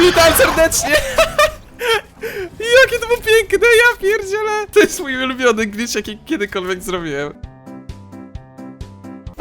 Witam serdecznie! Jakie to było piękne, ja pierdzielę! To jest mój ulubiony glitch, jaki kiedykolwiek zrobiłem.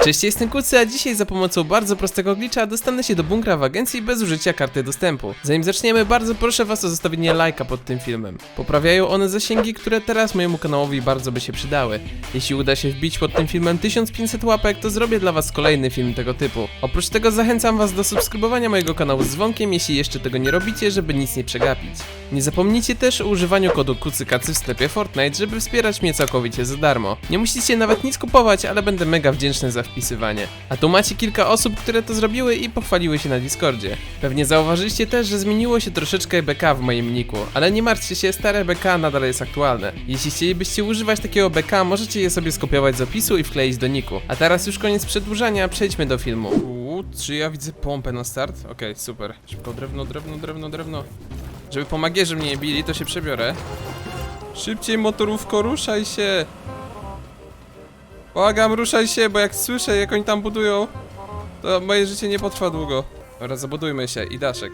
Cześć, jestem Kucy, a dzisiaj za pomocą bardzo prostego glitcha dostanę się do bunkra w agencji bez użycia karty dostępu. Zanim zaczniemy, bardzo proszę was o zostawienie lajka pod tym filmem. Poprawiają one zasięgi, które teraz mojemu kanałowi bardzo by się przydały. Jeśli uda się wbić pod tym filmem 1500 łapek, to zrobię dla was kolejny film tego typu. Oprócz tego zachęcam was do subskrybowania mojego kanału z dzwonkiem, jeśli jeszcze tego nie robicie, żeby nic nie przegapić. Nie zapomnijcie też o używaniu kodu KUCYKACY w sklepie Fortnite, żeby wspierać mnie całkowicie za darmo. Nie musicie nawet nic kupować, ale będę mega wdzięczny za wpisywanie. A tu macie kilka osób, które to zrobiły i pochwaliły się na Discordzie. Pewnie zauważyliście też, że zmieniło się troszeczkę BK w moim niku, ale nie martwcie się, stare BK nadal jest aktualne. Jeśli chcielibyście używać takiego BK, możecie je sobie skopiować z opisu i wkleić do niku. A teraz już koniec przedłużania, przejdźmy do filmu. Uuu, czy ja widzę pompę na start? Okej, super. Szybko, drewno, drewno, drewno, drewno. Żeby po magierze mnie nie bili, to się przebiorę. Szybciej motorówko, ruszaj się! Błagam, ruszaj się, bo jak słyszę, jak oni tam budują, to moje życie nie potrwa długo. Dobra, zabudujmy się i daszek.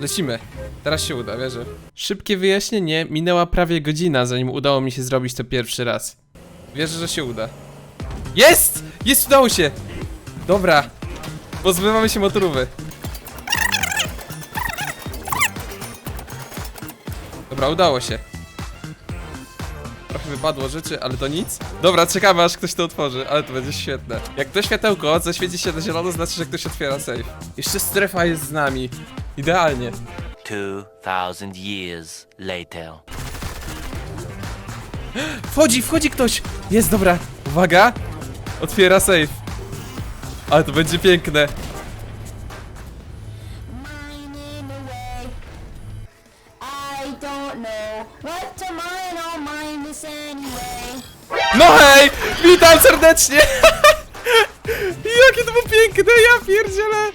Lecimy. Teraz się uda, wierzę. Szybkie wyjaśnienie, minęła prawie godzina, zanim udało mi się zrobić to pierwszy raz. Wierzę, że się uda. Jest! Jest, udało się! Dobra. Pozbywamy się motorówy. Dobra, udało się. Trochę wypadło rzeczy, ale to nic. Dobra, czekamy aż ktoś to otworzy, ale to będzie świetne. Jak to światełko zaświeci się na zielono, znaczy, że ktoś otwiera safe. Jeszcze strefa jest z nami. Idealnie. 2000 years later. Wchodzi, wchodzi ktoś! Jest, dobra. Uwaga. Otwiera safe. Ale to będzie piękne. Serdecznie! Jakie to było piękne, ja pierdzielę!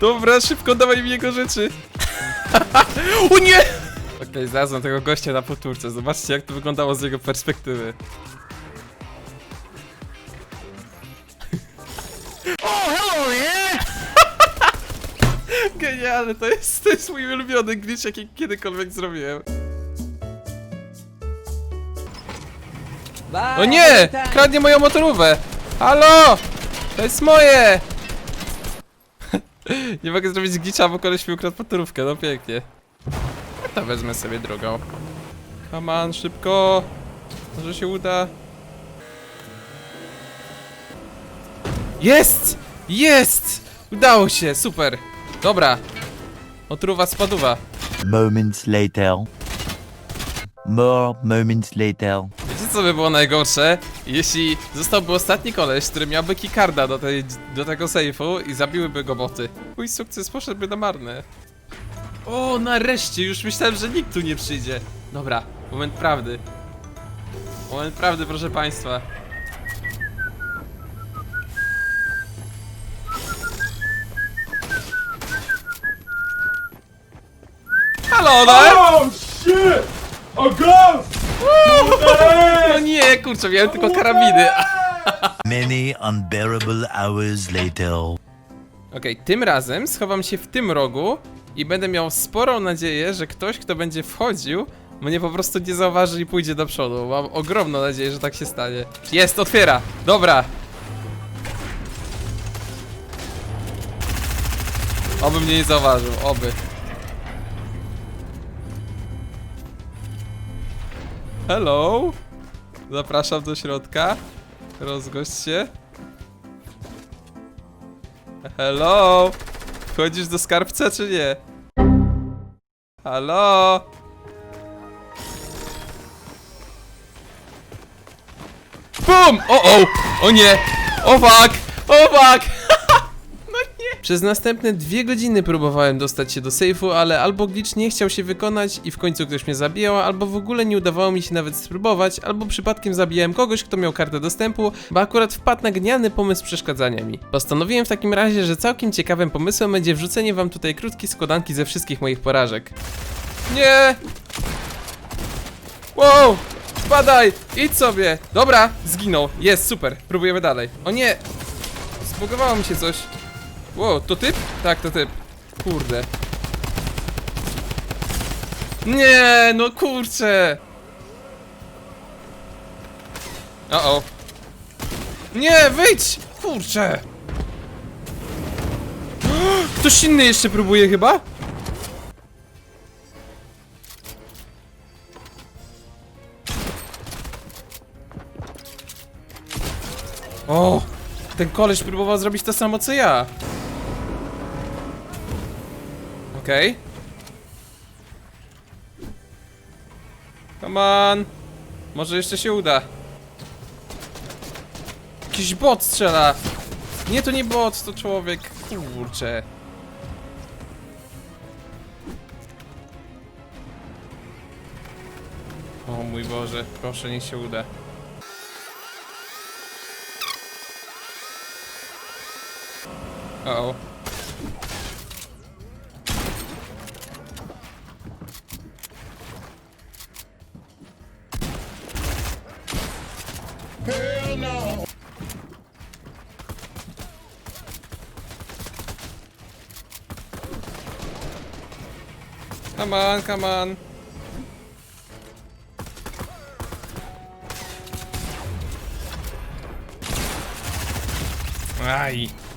Dobra, szybko dawaj mi jego rzeczy. o nie! Okej, znalazłem tego gościa na powtórce. Zobaczcie, jak to wyglądało z jego perspektywy. Genialne, to jest, to jest mój ulubiony glitch, jaki kiedykolwiek zrobiłem. O nie! Kradnie moją motorówę! Halo! To jest moje! nie mogę zrobić glitcha, bo koleś mi ukradł motorówkę, no pięknie. To wezmę sobie drugą. Come on, szybko! Może się uda. Jest! Jest! Udało się, super! Dobra. Motorówa spaduwa. Moments later. More moments later. Wiecie co by było najgorsze? Jeśli zostałby ostatni koleś, który miałby keycarda do, tej, do tego sejfu i zabiłyby go boty. Mój sukces poszedłby na marne. O, nareszcie! Już myślałem, że nikt tu nie przyjdzie. Dobra, moment prawdy. Moment prawdy, proszę państwa. Halo, no! Oh shit! A ghost! No nie, kurczę, miałem tylko karabiny. Many unbearable hours later. Okej, tym razem schowam się w tym rogu i będę miał sporą nadzieję, że ktoś, kto będzie wchodził, mnie po prostu nie zauważy i pójdzie do przodu. Mam ogromną nadzieję, że tak się stanie. Jest, otwiera! Dobra! Oby mnie nie zauważył, oby. Hello? Zapraszam do środka. Rozgość się. Hello? Wchodzisz do skarbca czy nie? Halo? BUM! O o! O nie! O fuck! O fuck! Przez następne dwie godziny próbowałem dostać się do sejfu, ale albo glitch nie chciał się wykonać i w końcu ktoś mnie zabijał, albo w ogóle nie udawało mi się nawet spróbować, albo przypadkiem zabijałem kogoś, kto miał kartę dostępu, bo akurat wpadł na genialny pomysł przeszkadzania mi. Postanowiłem w takim razie, że całkiem ciekawym pomysłem będzie wrzucenie wam tutaj krótkiej składanki ze wszystkich moich porażek. Nie! Wow! Spadaj! Idź sobie! Dobra, zginął. Jest, super. Próbujemy dalej. O nie! Zbugowało mi się coś. Wow, to typ? Tak, to typ. Kurde. Nie, no kurczę. O o. Nie, wyjdź! Kurczę. Ktoś inny jeszcze próbuje chyba? O! Ten koleś próbował zrobić to samo co ja. Okej. Come on. Może jeszcze się uda. Jakiś bot strzela. Nie, to nie bot, to człowiek. Kurczę. O mój Boże, proszę niech się uda. Uh oh. Come on, come on. Aj.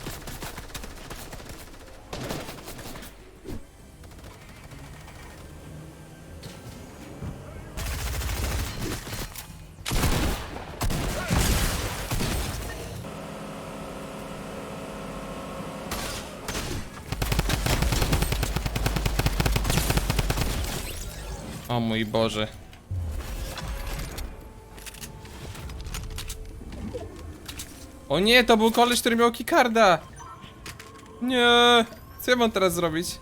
O mój Boże. O nie, to był koleś, który miał kikarda. Nie. Co ja mam teraz zrobić?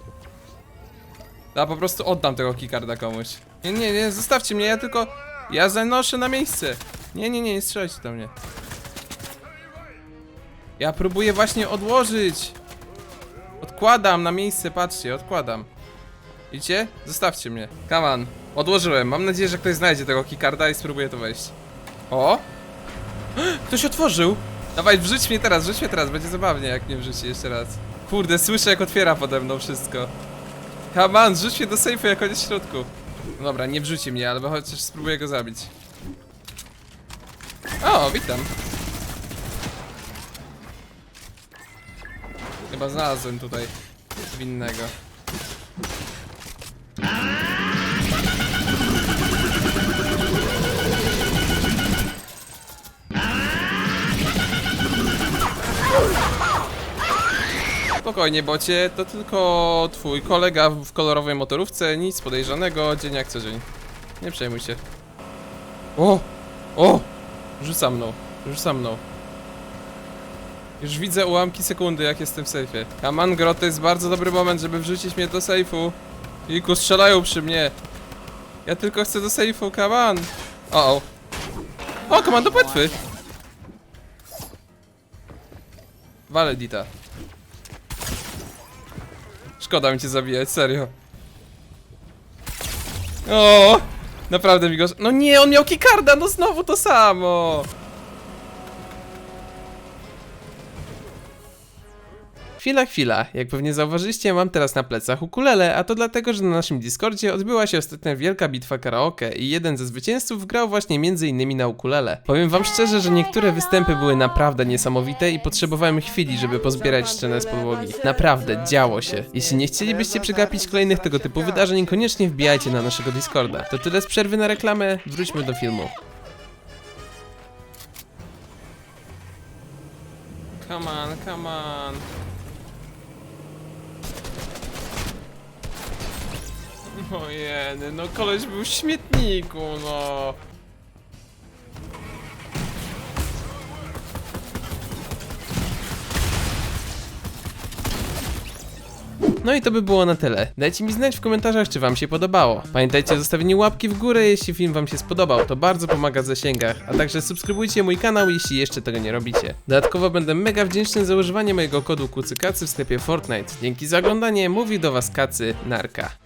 Ja po prostu oddam tego kikarda komuś. Nie, nie, nie, zostawcie mnie, ja tylko... Ja zanoszę na miejsce. Nie, nie, nie, nie strzelajcie do mnie. Ja próbuję właśnie odłożyć. Odkładam na miejsce, patrzcie, odkładam. Widzicie? Zostawcie mnie. Come on. Odłożyłem. Mam nadzieję, że ktoś znajdzie tego keycarda i spróbuje to wejść. O! Ktoś otworzył! Dawaj, wrzuć mnie teraz, wrzuć mnie teraz. Będzie zabawnie, jak mnie wrzuci jeszcze raz. Kurde, słyszę, jak otwiera pode mną wszystko. Come on, rzuć mnie do sejfu, jak on jest w środku. No dobra, nie wrzuci mnie, ale chociaż spróbuję go zabić. O, witam. Chyba znalazłem tutaj winnego. Spokojnie, bocie, to tylko twój kolega w kolorowej motorówce, nic podejrzanego, dzień jak co dzień. Nie przejmuj się. O! O! Rzuca mną, rzuca mną. Już widzę ułamki sekundy, jak jestem w sejfie. Kaman Grot to jest bardzo dobry moment, żeby wrzucić mnie do sejfu. Iku, strzelają przy mnie. Ja tylko chcę do sejfu, kaman. O, o. O, kaman do płetwy. Dita. Szkoda mi cię zabijać, serio. O! Naprawdę mi go... No nie, on miał kikarda, no znowu to samo! Chwila, chwila. Jak pewnie zauważyliście, mam teraz na plecach ukulele, a to dlatego, że na naszym Discordzie odbyła się ostatnia wielka bitwa karaoke i jeden ze zwycięzców grał właśnie innymi na ukulele. Powiem wam szczerze, że niektóre występy były naprawdę niesamowite i potrzebowałem chwili, żeby pozbierać szczenę z podłogi. Naprawdę, działo się. Jeśli nie chcielibyście przegapić kolejnych tego typu wydarzeń, koniecznie wbijajcie na naszego Discorda. To tyle z przerwy na reklamę, wróćmy do filmu. Come on, come on. Ojeny, no koleś był w śmietniku, no. No i to by było na tyle. Dajcie mi znać w komentarzach, czy wam się podobało. Pamiętajcie o zostawieniu łapki w górę, jeśli film wam się spodobał, to bardzo pomaga w zasięgach, a także subskrybujcie mój kanał, jeśli jeszcze tego nie robicie. Dodatkowo będę mega wdzięczny za używanie mojego kodu kucykacy w sklepie Fortnite. Dzięki za oglądanie, mówi do was kacy, narka.